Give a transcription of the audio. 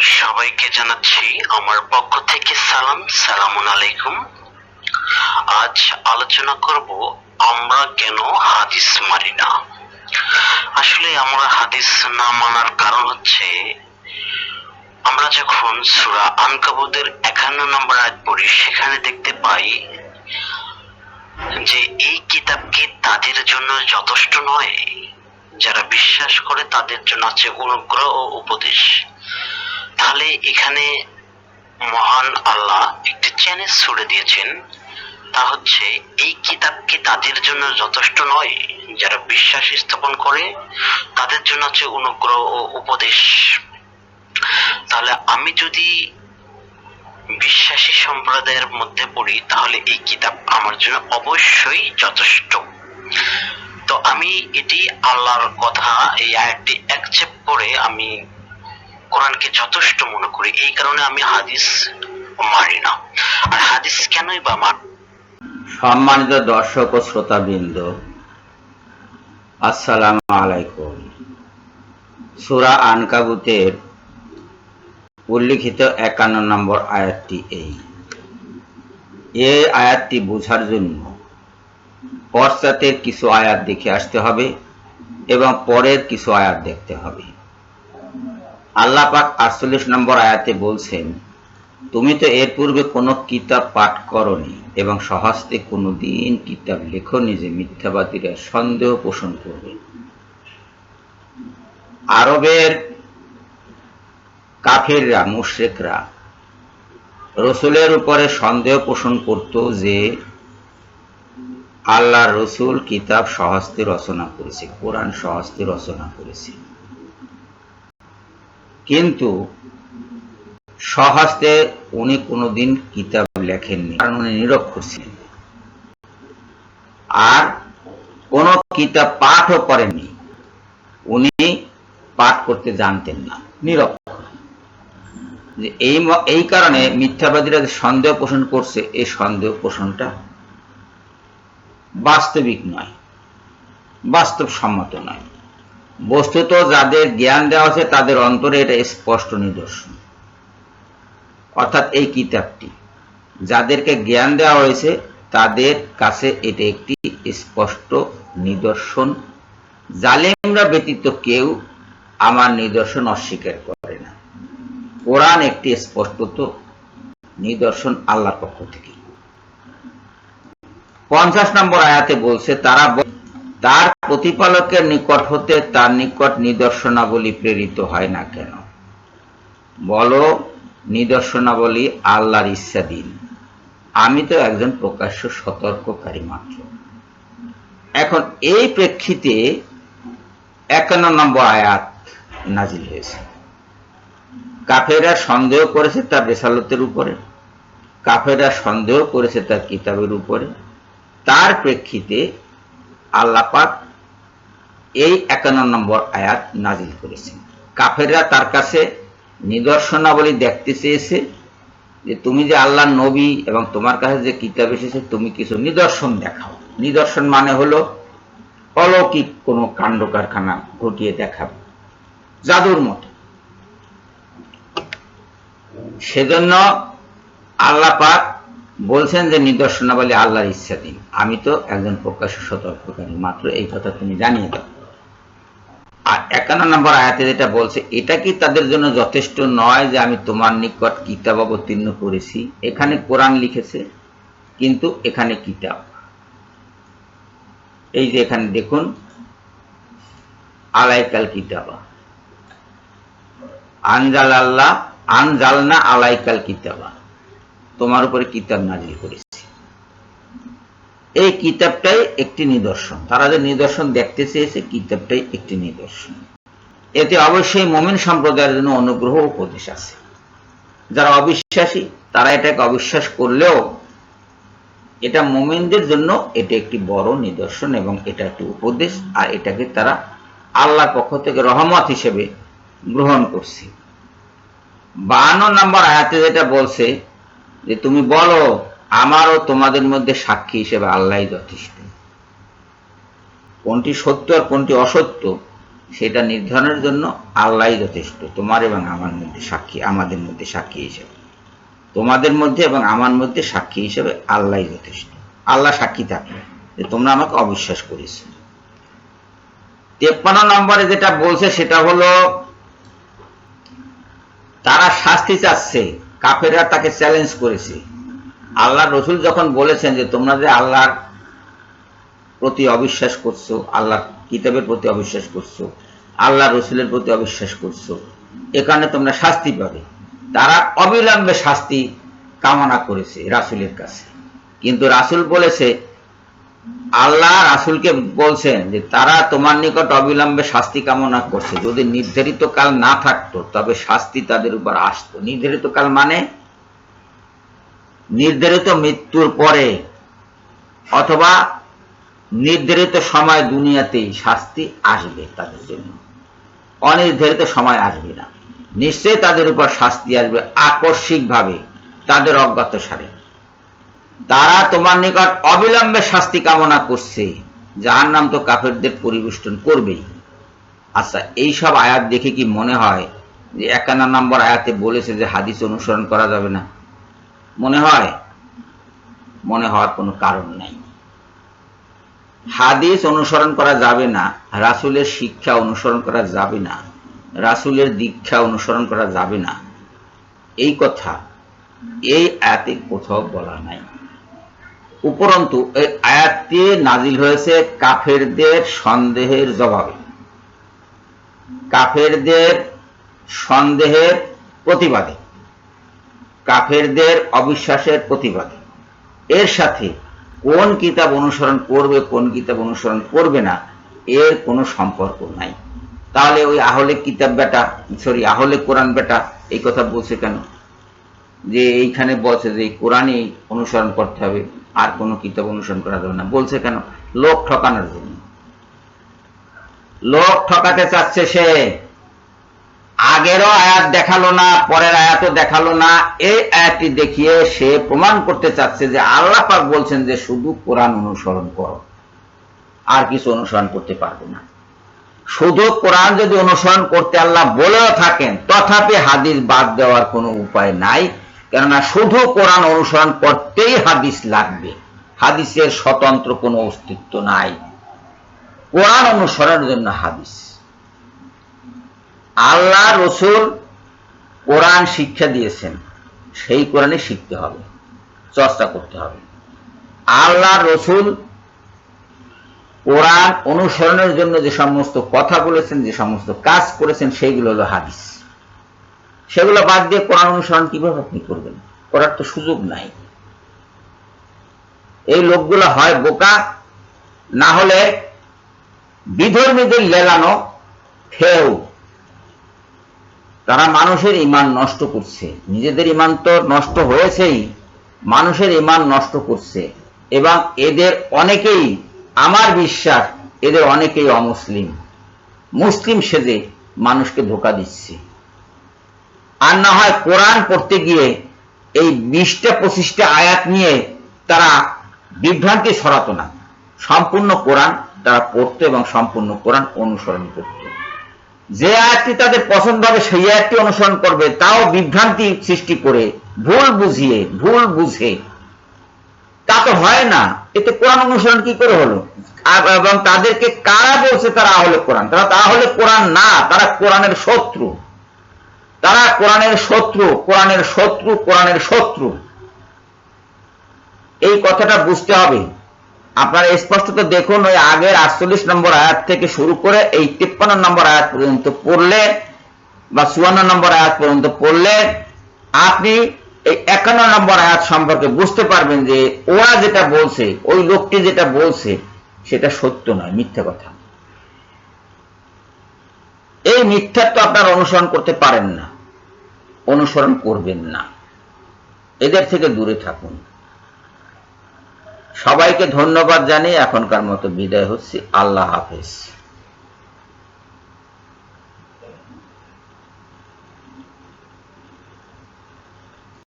সবাইকে জানাচ্ছি আমার পক্ষ থেকে সালাম, সালামুন আলাইকুম। আজ আলোচনা করব, আমরা কেন হাদিস মানি না? আসলে আমরা হাদিস না মানার কারণ হচ্ছে, আমরা যখন সূরা আনকাবুতের একান্ন নম্বর আয়াত পড়ি, সেখানে দেখতে পাই যে এই কিতাবকে তাদের জন্য যথেষ্ট নয়। যারা বিশ্বাস করে তাদের জন্য আছে অনুগ্রহ ও উপদেশ। তাহলে এখানে মহান আল্লাহ একটি চ্যালেঞ্জ ছুড়ে দিয়েছেন। তা হচ্ছে, এই কিতাবকে তাদের জন্য যথেষ্ট নয়, যারা বিশ্বাস স্থাপন করে, তাদের জন্য আছে অনুগ্রহ ও উপদেশ। তাহলে আমি যদি বিশ্বাসী সম্প্রদায়ের মধ্যে পড়ি, তাহলে এই কিতাব আমার জন্য অবশ্যই যথেষ্ট। তো আমি এটি আল্লাহর কথা, এই আয়াতটি অ্যাকসেপ্ট করে আমি কোরআনকে যথেষ্ট মনে করি। এই কারণে আমি হাদিস মানি না। আর হাদিস কেনই বা মান? সম্মানিত দর্শক ও শ্রোতাবৃন্দ, আসসালামু আলাইকুম। সুরা আনকাবুতের উল্লিখিত একান্ন নম্বর আয়াতটি এই। এই আয়াতটি বোঝার জন্য পশ্চাতের কিছু আয়াত দেখে আসতে হবে এবং পরের কিছু আয়াত দেখতে হবে। আল্লাহ পাক আটচল্লিশ নম্বর আয়াতে বলছেন, তুমি তো এর পূর্বে কোনো কিতাব পাঠ করনি এবং সহস্তে কোনো দিন কিতাব লেখনি যে মিথ্যাবাদীরা সন্দেহ পোষণ করবে। আরবের কাফেররা, মুশ্রেকরা রসুলের উপরে সন্দেহ পোষণ করত যে আল্লাহ রসুল কিতাব সহস্তে রচনা করেছে, কোরআন সহস্তে রচনা করেছে। কিন্তু সহস্তে উনি কোনোদিন কিতাব লেখেননি কারণ উনি নিরক্ষর ছিলেন আর কোন কিতাব পাঠও করেননি, উনি পাঠ করতে জানতেন না নিরক্ষর এই এই কারণে মিথ্যাবাদীরা যে সন্দেহ পোষণ করছে, এই সন্দেহ পোষণটা বাস্তবিক নয়, বাস্তবসম্মত নয়। বস্তুত যাদের জ্ঞান দেওয়া আছে, তাদের অন্তরে এটা স্পষ্ট নিদর্শন। অর্থাৎ এই কিতাবটি, যাদেরকে জ্ঞান দেওয়া হয়েছে, তাদের কাছে এটা একটি স্পষ্ট নিদর্শন। জালেমরা ব্যতীত কেউ আমার নিদর্শন অস্বীকার করে না। কোরআন একটি স্পষ্টত নিদর্শন আল্লাহর পক্ষ থেকে। পঞ্চাশ নম্বর আয়াতে বলছে, তারা তার প্রতিপালকের নিকট হতে তার নিকট নিদর্শনাবলী প্রেরিত হয় না কেন? বলো, নিদর্শনাবলী আল্লাহর ইচ্ছাধীন আমি তো একজন প্রকাশ্য সতর্ককারী মাত্র। এখন এই প্রেক্ষিতে একান্ন নম্বর আয়াত নাজিল হয়েছে। কাফেরা সন্দেহ করেছে তার রেসালতের উপরে। কাফেরা সন্দেহ করেছে তার কিতাবের উপরে। তার প্রেক্ষিতে আল্লাপাক এই একান্ন নম্বর আয়াত নাজিল করেছেন। কাফেররা তার কাছে নিদর্শনাবলী দেখতে চেয়েছে যে তুমি যে আল্লাহ নবী এবং তোমার কাছে যে কিতাব এসেছে, তুমি কিছু নিদর্শন দেখাও। নিদর্শন মানে হলো অলৌকিক কোনো কাণ্ড কারখানা ঘটিয়ে দেখাবে জাদুর মতো। সেজন্য আল্লাহ পাক বলছেন যে নিদর্শনাবলী আল্লাহর ইচ্ছাধীন আমি তো একজন প্রকাশ্য সতর্ককারী, মাত্র এই কথা তুমি জানিয়ে দাও। আর একান্ন নম্বর আয়াতে যেটা বলছে, এটা কি তাদের জন্য যথেষ্ট নয় যে আমি তোমার নিকট কিতাব অবতীর্ণ করেছি? এখানে কোরআন লিখেছে, কিন্তু এখানে কিতাব। এই যে এখানে দেখুন, আলাইকাল কিতাবা। আনজাল আল্লাহ আনজালনা আলাইকাল কিতাবা। তোমার উপরে কিতাব নাজিল করেছি। এই কিতাবটাই একটি নিদর্শন। তারা যে নিদর্শন দেখতে চেয়েছে, কিতাবটাই একটি নিদর্শন। এতে অবশ্যই মোমিন সম্প্রদায়ের জন্য অনুগ্রহ উপদেশ আছে। যারা অবিশ্বাসী, তারা এটাকে অবিশ্বাস করলেও এটা মোমিনদের জন্য এটা একটি বড় নিদর্শন এবং এটা একটি উপদেশ, আর এটাকে তারা আল্লাহর পক্ষ থেকে রহমত হিসেবে গ্রহণ করছে। বাহান্ন নম্বর আয়াতে যেটা বলছে যে তুমি বলো, আমারও তোমাদের মধ্যে সাক্ষী হিসেবে আল্লাহ যথেষ্ট। কোনটি সত্য আর কোনটি অসত্য, সেটা নির্ধারণের জন্য আল্লাহই যথেষ্ট। তোমার এবং আমার মধ্যে সাক্ষী, আমাদের মধ্যে সাক্ষী হিসেবে। তোমাদের মধ্যে এবং আমার মধ্যে সাক্ষী হিসেবে আল্লাহই যথেষ্ট। আল্লাহ সাক্ষী থাকবে, যে তোমরা আমাকে অবিশ্বাস করেছ। তেপ্পান্ন নম্বরে যেটা বলছে, সেটা হলো, তারা শাস্তি চাচ্ছে। কাফেররা তাকে চ্যালেঞ্জ করেছে। আল্লাহ রসুল যখন বলেছেন যে তোমরা যে আল্লাহর প্রতি অবিশ্বাস করছ আল্লাহ কিতাবের প্রতি অবিশ্বাস করছ আল্লাহ রসুলের প্রতি অবিশ্বাস করছ, এখানে তোমরা শাস্তি পাবে। তারা অবিলম্বে শাস্তি কামনা করেছে রাসুলের কাছে। কিন্তু রাসুল বলেছে আল্লাহ রাসুলকে বলছেন যে, তারা তোমার নিকট অবিলম্বে শাস্তি কামনা করছে। যদি নির্ধারিত কাল না থাকতো, তবে শাস্তি তাদের উপর আসতো। নির্ধারিত কাল মানে? নির্ধারিত মৃত্যুর পরে, অথবা নির্ধারিত সময় দুনিয়াতেই শাস্তি আসবে তাদের জন্য। অনির্ধারিত সময় আসবে না। নিশ্চয়ই তাদের উপর শাস্তি আসবে আকস্মিকভাবে, তাদের অজ্ঞাত সারে তারা তোমার নিকট অবিলম্বে শাস্তি কামনা করছে। যার নাম তো কাফেরদের পরিবেষ্টন করবেই। আচ্ছা এই সব আয়াত দেখে কি মনে হয় যে একান্ন নম্বর আয়াতে বলেছে যে হাদিস অনুসরণ করা যাবে না? মনে হয়? মনে হওয়ার কোনো কারণ নাই। হাদিস অনুসরণ করা যাবে না, রাসুলের শিক্ষা অনুসরণ করা যাবে না, রাসুলের দীক্ষা অনুসরণ করা যাবে না। এই কথা, এই আয়াতে কোথাও বলা নাই। উপরন্তু, এই আয়াতটি নাজিল হয়েছে কাফেরদের সন্দেহের জবাবে। কাফেরদের সন্দেহের প্রতিবাদে। কাফেরদের অবিশ্বাসের প্রতিবাদে। এর সাথে কোন কিতাব অনুসরণ করবে, কোন কিতাব অনুসরণ করবে না, এর কোনো সম্পর্ক নাই। তাহলে ওই আহলে কিতাব বেটা, সরি, আহলে কোরআন বেটা, এই কথা বলছে কেন? যে এইখানে বলছে যে এই কোরআনই অনুসরণ করতে হবে, আর কোনো কিতাব অনুসরণ করা যাবে না। বলছে কেন? লোক ঠকানোর জন্য। লোক ঠকাতে চাচ্ছে সে। আগেরও আয়াত দেখাল না, পরের আয়াতও দেখাল না। এই আয়াতটি দেখিয়ে সে প্রমাণ করতে চাচ্ছে যে আল্লাহ পাক বলছেন যে শুধু কোরআন অনুসরণ করো, আর কিছু অনুসরণ করতে পারবে না। শুধু কোরআন যদি অনুসরণ করতে আল্লাহ বলেও থাকেন, তথাপি হাদিস বাদ দেওয়ার কোনো উপায় নাই। কেননা শুধু কোরআন অনুসরণ করতেই হাদিস লাগবে। হাদিসের স্বতন্ত্র কোনো অস্তিত্ব নাই। কোরআন অনুসরণের জন্য হাদিস। আল্লাহ, রসুল কোরআন শিক্ষা দিয়েছেন, সেই কোরআনে শিখতে হবে, চর্চা করতে হবে। আল্লাহ, রসুল কোরআন অনুসরণের জন্য যে সমস্ত কথা বলেছেন, যে সমস্ত কাজ করেছেন, সেইগুলো হলো হাদিস। সেগুলো বাদ দিয়ে কোরআন অনুসরণ কীভাবে আপনি করবেন? করার তো সুযোগ নাই। এই লোকগুলো হয় বোকা, না হলে বিধর্মীদের লেলানো ফেউ তারা মানুষের ইমান নষ্ট করছে। নিজেদের ইমান তো নষ্ট হয়েছেই, মানুষের ইমান নষ্ট করছে। এবং এদের অনেকেই, আমার বিশ্বাস, এদের অনেকেই অমুসলিম। মুসলিম সেজে মানুষকে ধোকা দিচ্ছে। আর না হয় কোরআন পড়তে গিয়ে এই বিশটা, পঁচিশটা আয়াত নিয়ে তারা বিভ্রান্তি ছড়াতো না। সম্পূর্ণ কোরআন তারা পড়তো এবং সম্পূর্ণ কোরআন অনুসরণ করত। যে আয়াতটি তাদের পছন্দ হবে, সেই আয়াতটি অনুসরণ করবে, তাও বিভ্রান্তি সৃষ্টি করে, ভুল বুঝিয়ে, ভুল বুঝে। তা তো হয় না। এতে কোরআন অনুসরণ কি করে হলো? এবং তাদেরকে কারা বলছে তারা আহলে কোরআন? তারা তাহলে কোরআন না, তারা কোরআনের শত্রু। তারা কোরআনের শত্রু কোরআনের শত্রু কোরআনের শত্রু। এই কথাটা বুঝতে হবে। আপনারা স্পষ্টত দেখুন, ওই আগের আটচল্লিশ নম্বর আয়াত থেকে শুরু করে এই তিপ্পান্ন নম্বর আয়াত পর্যন্ত পড়লে বা চুয়ান্ন নম্বর আয়াত পর্যন্ত পড়লে আপনি এই একান্ন নম্বর আয়াত সম্পর্কে বুঝতে পারবেন যে ওরা যেটা বলছে, ওই লোকটি যেটা বলছে, সেটা সত্য নয়, মিথ্যা কথা। এই মিথ্যার তো আপনার অনুসরণ করতে পারেন না। অনুসরণ করবেন না। এদের থেকে দূরে থাকুন। সবাইকে ধন্যবাদ জানিয়ে এখনকার মতো বিদায় হচ্ছি। আল্লাহ হাফেজ।